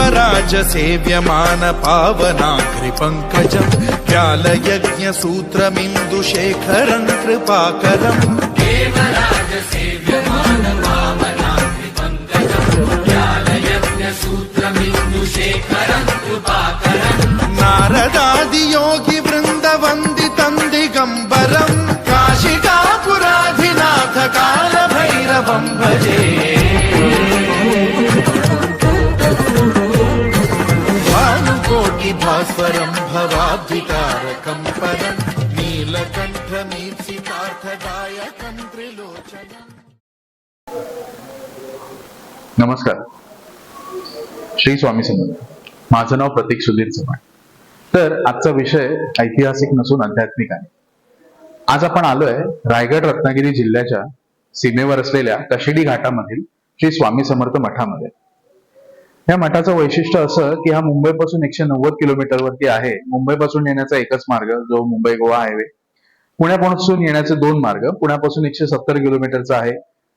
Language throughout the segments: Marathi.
देवराज सेव्यमान पावनाग्रिपङ्कजम् व्यालयज्ञसूत्रमिन्दुशेखरम् कृपाकरम् नारदादियोगि नमस्कार. श्री स्वामी समर्थ. माझं नाव प्रतीक सुधीर चव्हाण. तर आजचा विषय ऐतिहासिक नसून आध्यात्मिक आहे. आज आपण आलोय रायगड रत्नागिरी जिल्ह्याच्या सीमेवर असलेल्या कशिडी घाटामधील श्री स्वामी समर्थ मठामध्ये. या मठाचं वैशिष्ट्य असं की हा मुंबईपासून एकशे नव्वद किलोमीटर वरती आहे. मुंबईपासून येण्याचा एकच मार्ग जो मुंबई गोवा हायवे. पुण्यापासून येण्याचे दोन मार्ग. पुण्यापासून एकशे सत्तर किलोमीटरचा आहे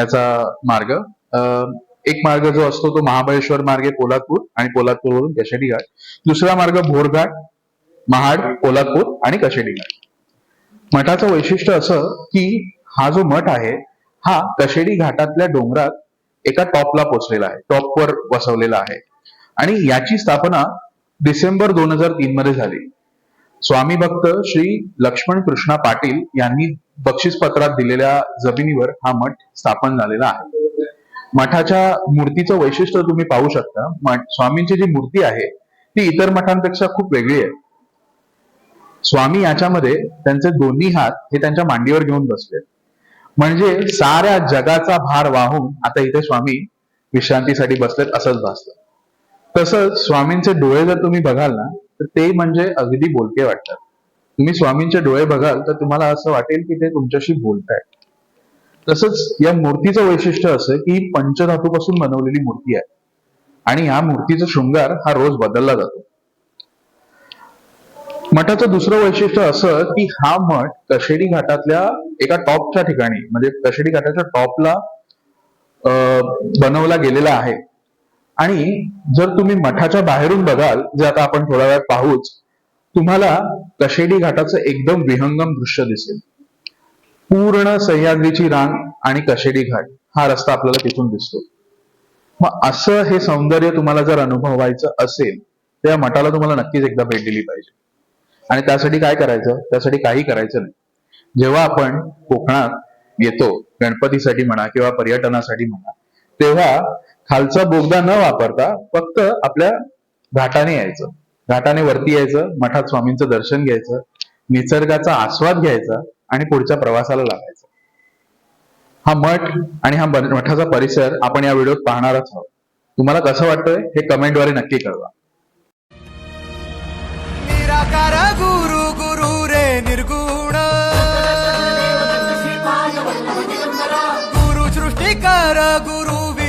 याचा मार्ग. अं, एक मार्ग जो असतो तो महाबळेश्वर मार्गे पोलादपूर आणि पोलादपूरवरून कशेडी घाट दुसरा मार्ग भोरघाट महाड पोलादपूर आणि कशेडी घाट मठाचं वैशिष्ट्य असं की हा जो मठ आहे हा कशेडी घाटातल्या डोंगरात एका टॉपला पोचलेला आहे. टॉपवर बसवलेला आहे. आणि याची स्थापना डिसेंबर दोन हजार तीन मध्ये झाली. स्वामी भक्त श्री लक्ष्मण कृष्णा पाटील यांनी बक्षीस पत्रात दिलेल्या जमिनीवर हा मठ स्थापन झालेला आहे. मठाच्या मूर्तीचं वैशिष्ट्य तुम्ही पाहू शकता. मठ स्वामींची जी मूर्ती आहे ती इतर मठांपेक्षा खूप वेगळी आहे. स्वामी याच्यामध्ये त्यांचे दोन्ही हात हे त्यांच्या मांडीवर घेऊन बसले. म्हणजे साऱ्या जगाचा भार वाहून आता इथे स्वामी विश्रांतीसाठी बसलेत असंच भासलं तसंच स्वामींचे डोळे जर तुम्ही बघाल ना तर ते म्हणजे अगदी बोलके वाटतात. तुम्ही स्वामींचे डोळे बघाल तर तुम्हाला असं वाटेल की ते तुमच्याशी बोलतायत. तसंच या मूर्तीचं वैशिष्ट्य असं की पंचधातूपासून बनवलेली मूर्ती आहे. आणि या मूर्तीचा शृंगार हा रोज बदलला जातो. मठाचं दुसरं वैशिष्ट्य असं की हा मठ कशेडी घाटातल्या एका टॉपच्या ठिकाणी म्हणजे कशेडी घाटाच्या टॉपला अं, बनवला गेलेला आहे. आणि जर तुम्ही मठाच्या बाहेरून बघाल जे आता आपण थोड्या वेळात पाहूच तुम्हाला कशेडी घाटाचं एकदम विहंगम दृश्य दिसेल. पूर्ण सह्याद्रीची रांग आणि कशेडी घाट हा रस्ता आपल्याला तिथून दिसतो. मग असं हे सौंदर्य तुम्हाला जर अनुभवायचं असेल तर या मठाला तुम्हाला नक्कीच एकदा भेट दिली पाहिजे. आणि त्यासाठी काय करायचं? त्यासाठी काही करायचं नाही. जेव्हा आपण कोकणात येतो गणपतीसाठी म्हणा किंवा पर्यटनासाठी म्हणा तेव्हा खालचा बोगदा न वापरता फक्त आपल्या घाटाने यायचं. घाटाने वरती यायचं मठात स्वामींचं दर्शन घ्यायचं निसर्गाचा आस्वाद घ्यायचा आणि पुढच्या प्रवासाला लागायचं. हा मठ आणि हा मठाचा परिसर आपण या व्हिडिओत पाहणारच आहोत. तुम्हाला कसं वाटतंय हे कमेंटद्वारे नक्की कळवा. निराकार गुरु गुरु रे निर्गुण. गुरु सृष्टिकर गुरु